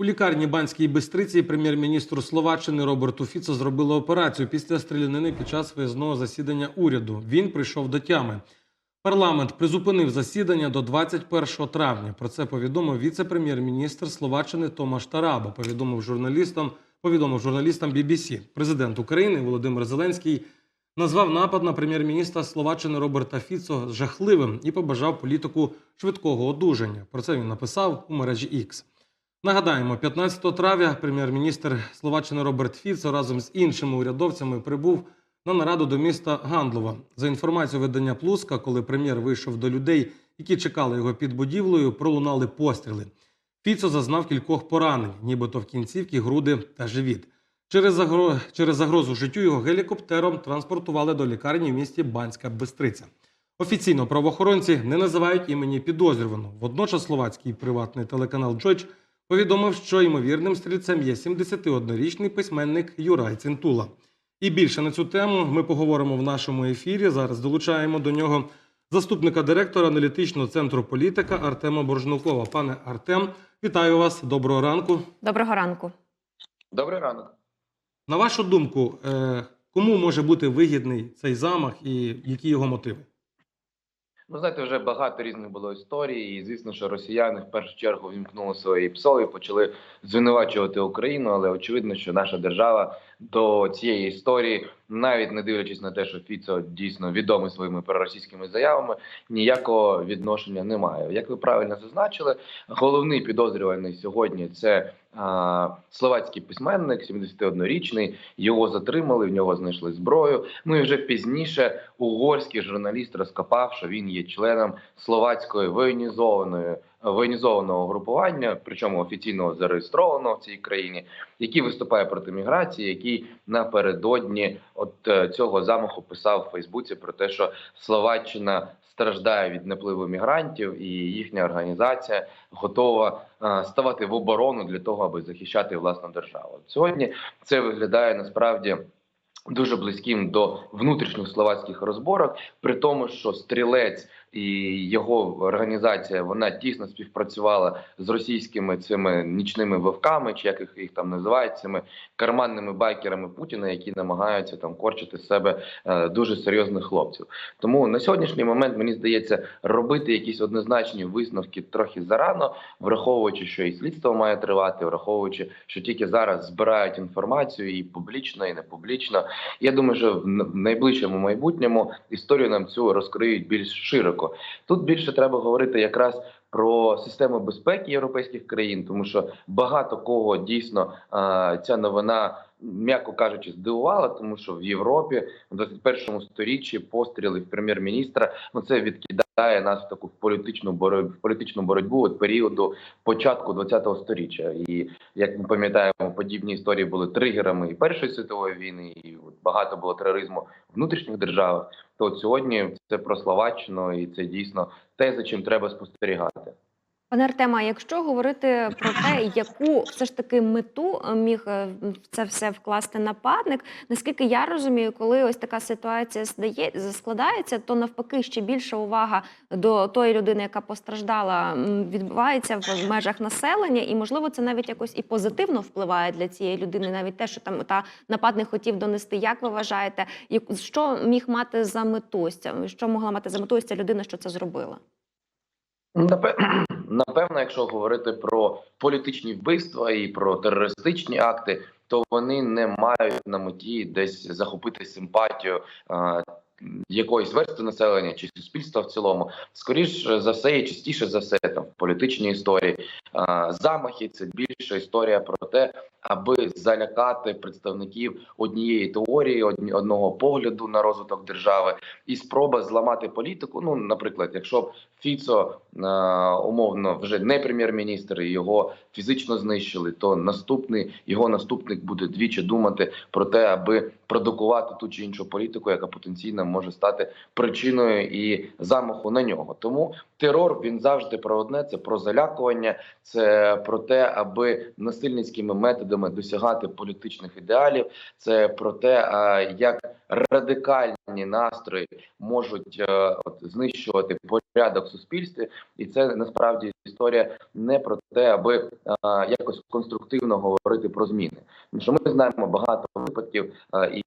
У лікарні Банській Бистриці прем'єр-міністру Словаччини Роберту Фіцо зробили операцію після стрілянини під час виїзного засідання уряду. Він прийшов до тями. Парламент призупинив засідання до 21 травня. Про це повідомив віце-прем'єр-міністр Словаччини Томаш Тараба. Повідомив журналістам. Повідомив журналістам BBC. Президент України Володимир Зеленський назвав напад на прем'єр-міністра Словаччини Роберта Фіцо жахливим і побажав політику швидкого одужання. Про це він написав у мережі X. Нагадаємо, 15 травня прем'єр-міністр Словаччини Роберт Фіцо разом з іншими урядовцями прибув на нараду до міста Гандлова. За інформацією видання Плуска, коли прем'єр вийшов до людей, які чекали його під будівлею, пролунали постріли. Фіцо зазнав кількох поранень, нібито в кінцівки, груди та живіт. Через, загро... Через загрозу життю його гелікоптером транспортували до лікарні в місті Банська Бистриця. Офіційно правоохоронці не називають імені підозрюваного. Водночас словацький приватний телеканал Джойч повідомив, що ймовірним стрільцем є 71-річний письменник Юрай Цинтула. І більше на цю тему ми поговоримо в нашому ефірі. Зараз долучаємо до нього заступника директора аналітичного центру політика Артема Боржнукова. Пане Артем, вітаю вас. Доброго ранку. Доброго ранку. Добрий ранок. На вашу думку, е, кому може бути вигідний цей замах і які його мотиви? Ну, знаєте, вже багато різних було історій, і звісно, що росіяни в першу чергу вімкнули свої псові, почали звинувачувати Україну, але очевидно, що наша держава до цієї історії, навіть не дивлячись на те, що Фіцо дійсно відомий своїми проросійськими заявами, ніякого відношення немає. Як ви правильно зазначили, головний підозрюваний сьогодні це словацький письменник, 71-річний. Його затримали, в нього знайшли зброю. Ну і вже пізніше угорський журналіст розкопав, що він є членом словацької воєнізованої воєнізованого групування, причому офіційно зареєстрованого в цій країні, який виступає проти міграції, який напередодні от е, цього замаху писав у Фейсбуці про те, що Словаччина страждає від напливу мігрантів, і їхня організація готова е, ставати в оборону для того, аби захищати власну державу. Сьогодні це виглядає насправді. Дуже близьким до внутрішніх словацьких розборок, при тому, що стрілець і його організація вона тісно співпрацювала з російськими цими нічними вовками, чи як їх, їх там називають, цими карманними байкерами Путіна, які намагаються там корчити з себе е, дуже серйозних хлопців. Тому на сьогоднішній момент мені здається робити якісь однозначні висновки трохи зарано, враховуючи, що і слідство має тривати, враховуючи, що тільки зараз збирають інформацію і публічно, і не публічно. Я думаю, що в найближчому майбутньому історію нам цю розкриють більш широко. Тут більше треба говорити якраз. Про систему безпеки європейських країн, тому що багато кого дійсно ця новина, м'яко кажучи, здивувала, тому що в Європі в 21 сторіччі постріли в прем'єр-міністра ну це відкидає нас в таку політичну боротьбу, політичну боротьбу від періоду початку 20-го сторіччя. І як ми пам'ятаємо, подібні історії були тригерами і Першої світової війни, і багато було тероризму внутрішніх державах. То от сьогодні це про Словаччину, і це дійсно те, за чим треба спостерігати. Пане Артема, якщо говорити про те, яку все ж таки мету е, міг е, в це все вкласти нападник, наскільки я розумію, коли ось така ситуація здає, складається, то навпаки ще більша увага до тої людини, яка постраждала, відбувається в межах населення, і можливо це навіть якось і позитивно впливає для цієї людини, навіть те, що там та нападник хотів донести. Як ви вважаєте, що міг мати за мету що могла мати за мету ця людина, що це зробила? Напе- Напевно, якщо говорити про політичні вбивства і про терористичні акти, то вони не мають на меті десь захопити симпатію якоїсь версти населення чи суспільства в цілому. Скоріш за все і частіше за все там в політичній історії замахи це більша історія про те, аби залякати представників однієї теорії, одного погляду на розвиток держави, і спроба зламати політику. Ну, наприклад, якщо б Фіцо е, умовно вже не прем'єр-міністр, і його фізично знищили, то наступний його наступник буде двічі думати про те, аби продукувати ту чи іншу політику, яка потенційно може стати причиною і замаху на нього. Тому терор він завжди про одне: це про залякування, це про те, аби насильницькими методами досягати політичних ідеалів. Це про те, як радикальні настрої можуть е, от, знищувати порядок в суспільстві, і це насправді історія не про те, аби якось конструктивно говорити про зміни. Що ми знаємо багато випадків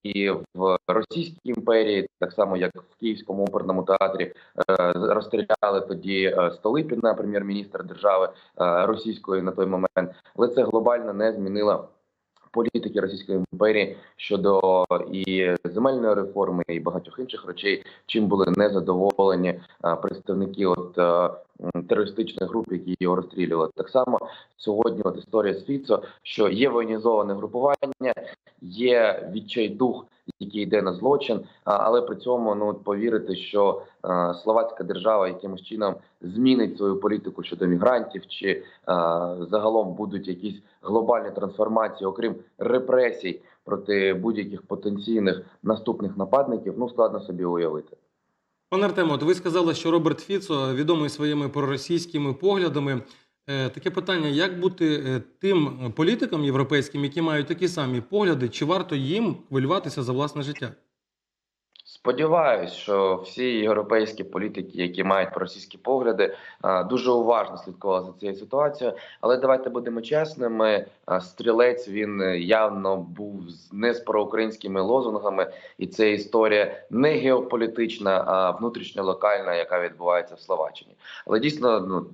і в Російській імперії, так само як в Київському оперному театрі, е, розстріляли тоді е, Столипіна, прем'єр-міністр держави е, російської на той момент, але це глобально не змінило політики Російської імперії щодо і земельної реформи, і багатьох інших речей, чим були незадоволені а, представники от е, терористичних груп, які його розстрілювали. Так само сьогодні, от історія з Фіцо, що є воєнізоване групування, є відчайдух, який йде на злочин, але при цьому ну повірити, що словацька держава якимось чином змінить свою політику щодо мігрантів, чи загалом будуть якісь глобальні трансформації, окрім репресій проти будь-яких потенційних наступних нападників, ну складно собі уявити. Пане Артемо, от ви сказали, що Роберт Фіцо відомий своїми проросійськими поглядами. Е, Таке питання: як бути е, тим політикам європейським, які мають такі самі погляди, чи варто їм хвилюватися за власне життя? Сподіваюсь, що всі європейські політики, які мають проросійські погляди, дуже уважно слідкували за цією ситуацією. Але давайте будемо чесними. Стрілець він явно був не з проукраїнськими лозунгами, і це історія не геополітична, а внутрішньолокальна, яка відбувається в Словаччині. Але дійсно ну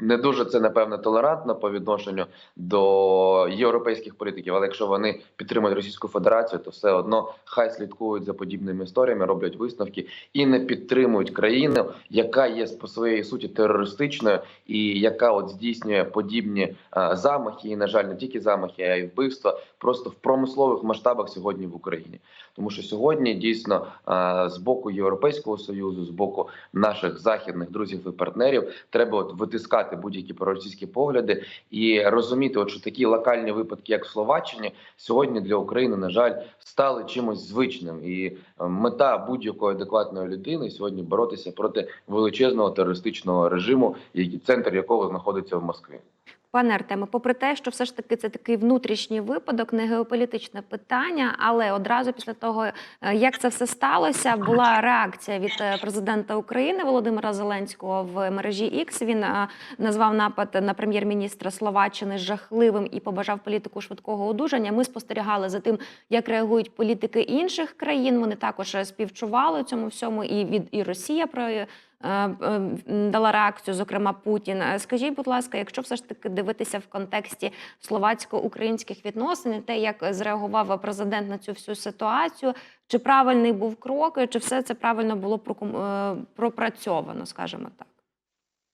не дуже це напевно толерантно по відношенню до європейських політиків. Але якщо вони підтримують Російську Федерацію, то все одно хай слідкують за подібними історіями, роблять висновки і не підтримують країну, яка є по своєї суті терористичною, і яка от здійснює подібні а, замахи, і на жаль, не тільки замахи, а й вбивства, просто в промислових масштабах сьогодні в Україні. Тому що сьогодні дійсно а, з боку Європейського союзу, з боку наших західних друзів і партнерів, треба от витискати будь-які проросійські погляди і розуміти, от що такі локальні випадки, як в Словаччині, сьогодні для України, на жаль, стали чимось звичним. І е, мета будь-якої адекватної людини сьогодні боротися проти величезного терористичного режиму, центр якого знаходиться в Москві. Пане Артеме, попри те, що все ж таки це такий внутрішній випадок, не геополітичне питання, але одразу після того, е, як це все сталося, була реакція від е, президента України Володимира Зеленського в мережі X. Він е, назвав напад на прем'єр-міністра Словаччини жахливим і побажав політику швидкого одужання. Ми спостерігали за тим, як реагують політики інших країн. Вони також співчували цьому всьому, і від і Росія про дала реакцію, зокрема Путін. Е, Скажіть, будь ласка, якщо все ж таки дивитися в контексті словацько-українських відносин, те, як зреагував президент на цю всю ситуацію, чи правильний був крок, чи все це правильно було е, пропрацьовано, скажімо так.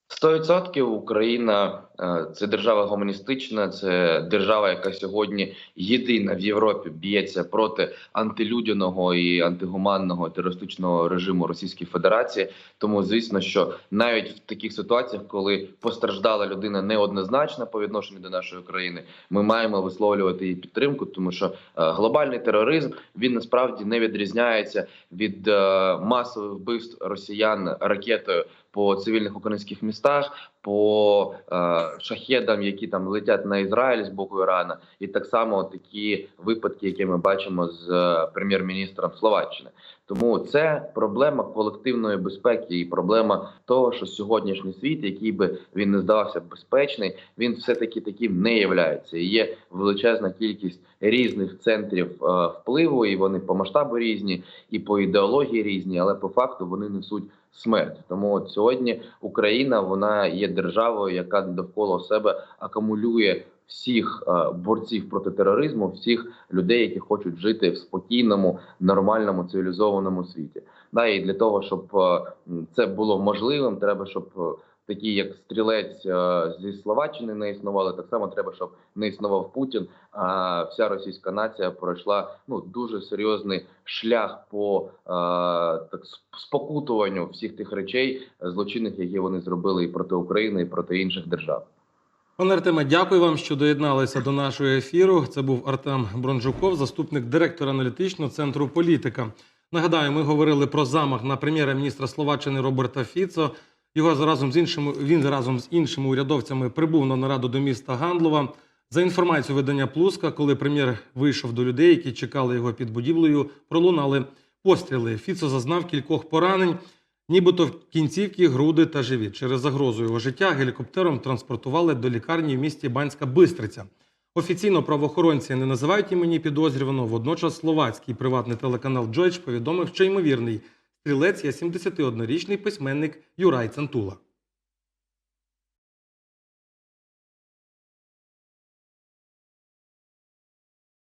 100% Україна е, це держава гуманістична, це держава, яка сьогодні єдина в Європі б'ється проти антилюдяного і антигуманного терористичного режиму Російської Федерації. Тому звісно, що навіть в таких ситуаціях, коли постраждала людина неоднозначно по відношенню до нашої країни, ми маємо висловлювати її підтримку, тому що е, глобальний тероризм він насправді не відрізняється від е, масових вбивств росіян ракетою по цивільних українських містах, по е, шахедам, які там летять на Ізраїль з боку Ірана, і так само такі випадки, які ми бачимо з е, прем'єр-міністром Словаччини. Тому це проблема колективної безпеки і проблема того, що сьогоднішній світ, який би він не здавався безпечний, він все таки таким не являється. Є величезна кількість різних центрів е, впливу, і вони по масштабу різні, і по ідеології різні, але по факту вони несуть смерть. Тому от сьогодні Україна вона є державою, яка довкола себе акумулює всіх е, борців проти тероризму, всіх людей, які хочуть жити в спокійному, нормальному, цивілізованому світі. Да, і для того, щоб е, це було можливим, треба, щоб е, такі як стрілець е, зі Словаччини не існували. Так само треба, щоб не існував Путін. А вся російська нація пройшла ну дуже серйозний шлях по е, так спокутуванню всіх тих речей злочинних, які вони зробили і проти України, і проти інших держав. Пане Артеме, дякую вам, що доєдналися до нашого ефіру. Це був Артем Бронжуков, заступник директора аналітичного центру політика. Нагадаю, ми говорили про замах на прем'єра-міністра Словаччини Роберта Фіцо. Його разом з іншими він разом з іншими урядовцями прибув на нараду до міста Гандлова. За інформацією видання Плуска, коли прем'єр вийшов до людей, які чекали його під будівлею, пролунали постріли. Фіцо зазнав кількох поранень, нібито в кінцівки, груди та живіт. Через загрозу його життя гелікоптером транспортували до лікарні в місті Банська Бистриця. Офіційно правоохоронці не називають імені підозрюваного. Водночас словацький приватний телеканал Джойч повідомив, що ймовірний стрілець є 71-річний письменник Юрай Цантула.